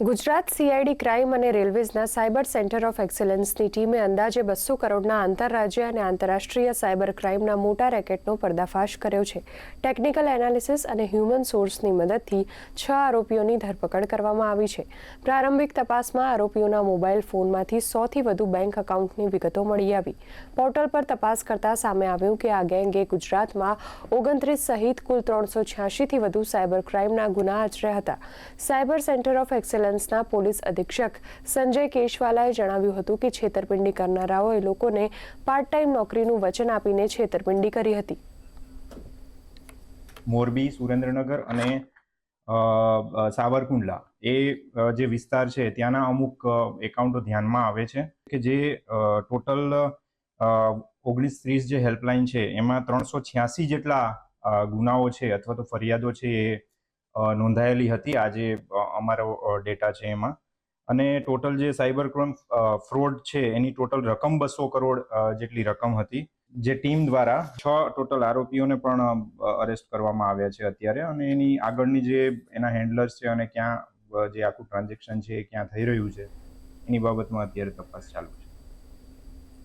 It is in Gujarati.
ગુજરાત સીઆઈડી ક્રાઇમ અને રેલવેઝના સાયબર સેન્ટર ઓફ એક્સેલન્સની ટીમે અંદાજે બસો કરોડના આંતરરાજ્ય અને આંતરરાષ્ટ્રીય સાયબર ક્રાઇમના મોટા રેકેટનો પર્દાફાશ કર્યો છે. ટેકનિકલ એનાલિસિસ અને હ્યુમન સોર્સની મદદથી છ આરોપીઓની ધરપકડ કરવામાં આવી છે. પ્રારંભિક તપાસમાં આરોપીઓના મોબાઈલ ફોનમાંથી સોથી વધુ બેંક એકાઉન્ટની વિગતો મળી આવી. પોર્ટલ પર તપાસ કરતા સામે આવ્યું કે આ ગેંગે ગુજરાતમાં ઓગણત્રીસ સહિત કુલ ત્રણસો છ્યાસીથી વધુ સાયબર ક્રાઇમના ગુના આચર્યા હતા. સાયબર સેન્ટર ઓફ એક્સેલન્સના પોલીસ અધિક્ષક સંજય કેશવાલાએ જણાવ્યું હતું કે છેતરપિંડી કરનારાઓએ લોકોને પાર્ટ ટાઈમ નોકરીનું વચન આપીને છેતરપિંડી કરી હતી. મોરબી, સુરેન્દ્રનગર અને સાવરકુંડલા એ જે વિસ્તાર છે ત્યાંના અમુક એકાઉન્ટો ધ્યાનમાં આવે છે કે જે ટોટલ ઓગણીસ ત્રીસ જે હેલ્પલાઇન છે એમાં ત્રણસો છ્યાસી જેટલા ગુનાઓ છે અથવા તો ફરિયાદો છે એ નોંધાયેલી હતી. આજે અમારો ડેટા છે એમાં. અને ટોટલ જે સાયબર ક્રાઇમ ફ્રોડ છે, એની ટોટલ રકમ બસો કરોડ જેટલી રકમ હતી. જે ટીમ દ્વારા છ ટોટલ આરોપીઓને પણ અરેસ્ટ કરવામાં આવ્યા છે અત્યારે. અને એની આગળની જે, એના હેન્ડલર્સ છે અને ક્યાં જે આખું ટ્રાન્ઝેક્શન છે એ ક્યાં થઈ રહ્યું છે, એની બાબતમાં અત્યારે તપાસ ચાલુ છે.